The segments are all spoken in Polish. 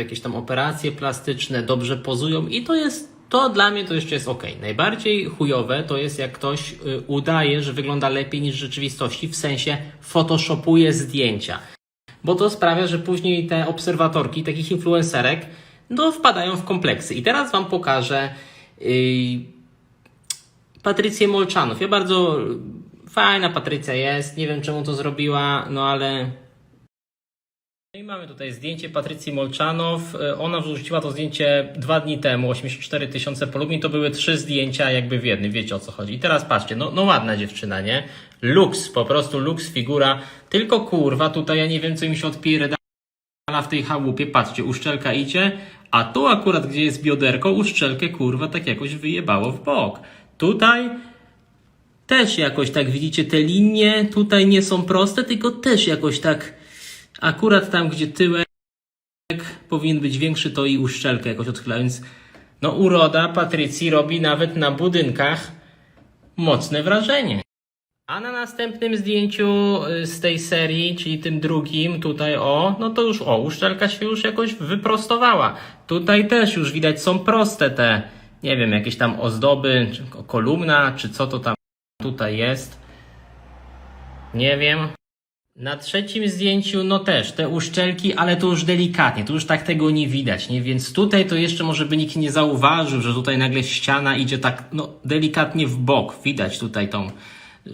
jakieś tam operacje plastyczne, dobrze pozują i to jest, to dla mnie to jeszcze jest ok. Najbardziej chujowe to jest jak ktoś y, udaje, że wygląda lepiej niż w rzeczywistości, w sensie photoshopuje zdjęcia. Bo to sprawia, że później te obserwatorki takich influencerek no, wpadają w kompleksy. I teraz Wam pokażę yy, Patrycję Molczanów. Ja bardzo fajna Patrycja jest, nie wiem czemu to zrobiła, no ale no i mamy tutaj zdjęcie Patrycji Molczanow. E, Ona wrzuciła to zdjęcie dwa dni temu, 84 tysiące polubień. To były trzy zdjęcia jakby w jednym, wiecie o co chodzi. I teraz patrzcie, no, no ładna dziewczyna, nie? Lux, po prostu lux figura. Tylko kurwa, tutaj ja nie wiem co mi się odpierdala w tej chałupie. Patrzcie, uszczelka idzie, a tu akurat gdzie jest bioderko, uszczelkę kurwa tak jakoś wyjebało w bok. Tutaj też jakoś tak widzicie te linie tutaj nie są proste, tylko też jakoś tak akurat tam gdzie tyłek powinien być większy, to i uszczelkę jakoś odchyla, więc no uroda Patrycji robi nawet na budynkach mocne wrażenie. A na następnym zdjęciu y, z tej serii, czyli tym drugim, tutaj o, no to już o, uszczelka się już jakoś wyprostowała. Tutaj też już widać są proste te, nie wiem, jakieś tam ozdoby, czy kolumna, czy co to tam tutaj jest. Nie wiem. Na trzecim zdjęciu, no też te uszczelki, ale to już delikatnie, tu już tak tego nie widać, nie? Więc tutaj to jeszcze może by nikt nie zauważył, że tutaj nagle ściana idzie tak, no delikatnie w bok. Widać tutaj tą y,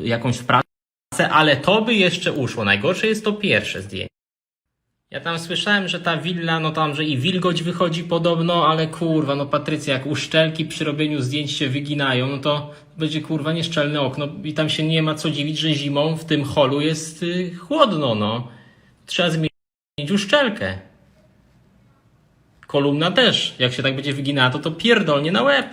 jakąś pracę, ale to by jeszcze uszło. Najgorsze jest to pierwsze zdjęcie. Ja tam słyszałem, że ta willa, no tam, że i wilgoć wychodzi podobno, ale kurwa, no Patrycja, jak uszczelki przy robieniu zdjęć się wyginają, no to będzie kurwa nieszczelne okno i tam się nie ma co dziwić, że zimą w tym holu jest y, chłodno, no. Trzeba zmienić uszczelkę. Kolumna też, jak się tak będzie wyginała, to to pierdolnie na łeb.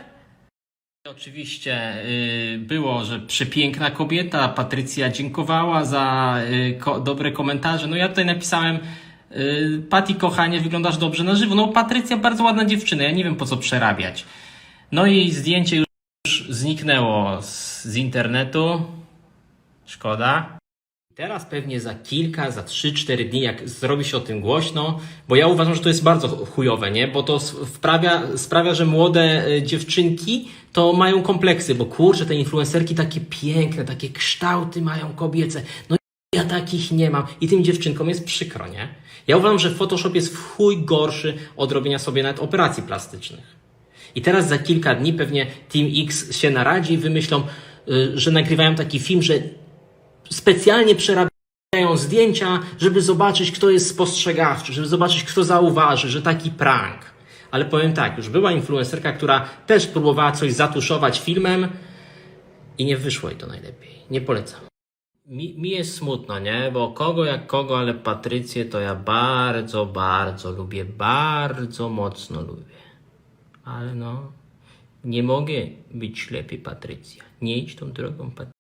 Oczywiście y, było, że przepiękna kobieta, Patrycja dziękowała za y, ko- dobre komentarze. No ja tutaj napisałem, Pati kochanie, wyglądasz dobrze na żywo. No Patrycja bardzo ładna dziewczyna, ja nie wiem po co przerabiać. No i zdjęcie już zniknęło z, z internetu. Szkoda. Teraz pewnie za kilka, za 3-4 dni, jak zrobi się o tym głośno, bo ja uważam, że to jest bardzo chujowe, nie? Bo to sprawia, sprawia że młode e, dziewczynki to mają kompleksy, bo kurczę, te influencerki takie piękne, takie kształty mają kobiece. No ja takich nie mam. I tym dziewczynkom jest przykro, nie? Ja uważam, że Photoshop jest w chuj gorszy od robienia sobie nawet operacji plastycznych. I teraz za kilka dni pewnie Team X się naradzi i wymyślą, y, że nagrywają taki film, że specjalnie przerabiają zdjęcia, żeby zobaczyć, kto jest spostrzegawczy, żeby zobaczyć, kto zauważy, że taki prank. Ale powiem tak, już była influencerka, która też próbowała coś zatuszować filmem i nie wyszło jej to najlepiej. Nie polecam. Mi, mi jest smutno, nie? Bo kogo jak kogo, ale Patrycję to ja bardzo, bardzo lubię. Bardzo mocno lubię. Ale no, nie mogę być ślepy, Patrycja. Nie idź tą drogą, Patrycja.